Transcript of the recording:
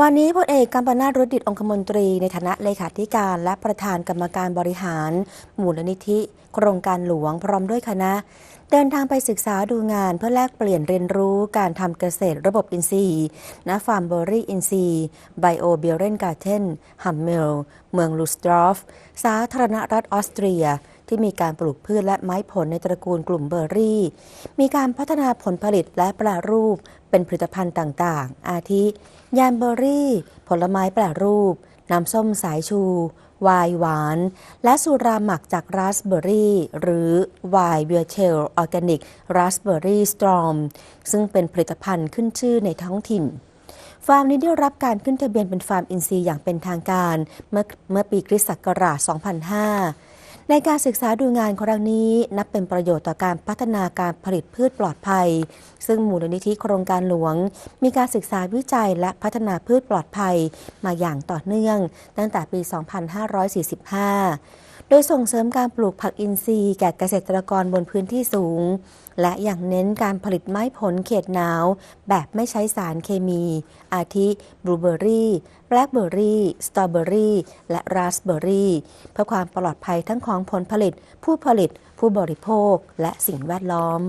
วันนี้พลเอกกัมปนาตรุดดิตองคมนตรีในฐานะเลขาธิการและประธานกรรมการบริหารมูลนิธิ โครงการหลวงพร้อมด้วยคณะ เดินทางไปศึกษาดูงานเพื่อแลกเปลี่ยนเรียนรู้การทำเกษตรระบบอินทรีย์ณฟาร์มเบอรี่อินทรีย์ไบโอเบลเรนการ์เทนฮัมเมล เมืองลูสตรอฟ สาธารณรัฐออสเตรียที่มีการปลูกพืชและไม้ผลในตระกูลกลุ่มเบอร์รี่ มีการพัฒนาผลผลิตและแปรรูปเป็นผลิตภัณฑ์ต่าง ๆ อาทิ ยานเบอร์รี่ ผลไม้แปรรูป น้ำส้มสายชูไวน์หวาน และสุราหมักจากราสเบอร์รี่ หรือไวน์เบียเทลออร์แกนิกราสเบอร์รี่สตรอม ซึ่งเป็นผลิตภัณฑ์ขึ้นชื่อในท้องถิ่นฟาร์มนี้ได้รับการขึ้นทะเบียนเป็นฟาร์มอินทรีย์อย่างเป็นทางการ เมื่อเมื่อปีคริสต์ศักราช 2005 ในการศึกษาดูงานครั้งนี้นับเป็นประโยชน์ต่อการพัฒนาการผลิตพืชปลอดภัย ซึ่งมูลนิธิโครงการหลวง มีการศึกษาวิจัยและพัฒนาพืชปลอดภัย มาอย่างต่อเนื่อง ตั้งแต่ปี 2545โดยส่งเสริมการปลูกผักอินทรีย์แก่เกษตรกรบนพื้นที่สูง และอย่างเน้นการผลิตไม้ผลเขตหนาว แบบไม่ใช้สารเคมี อาทิบลูเบอรี่แบล็คเบอรี่สตรอเบอรี่และราสเบอรี่เพื่อความปลอดภัยทั้งของผลผลิต ผู้ผลิต ผู้บริโภค และสิ่งแวดล้อม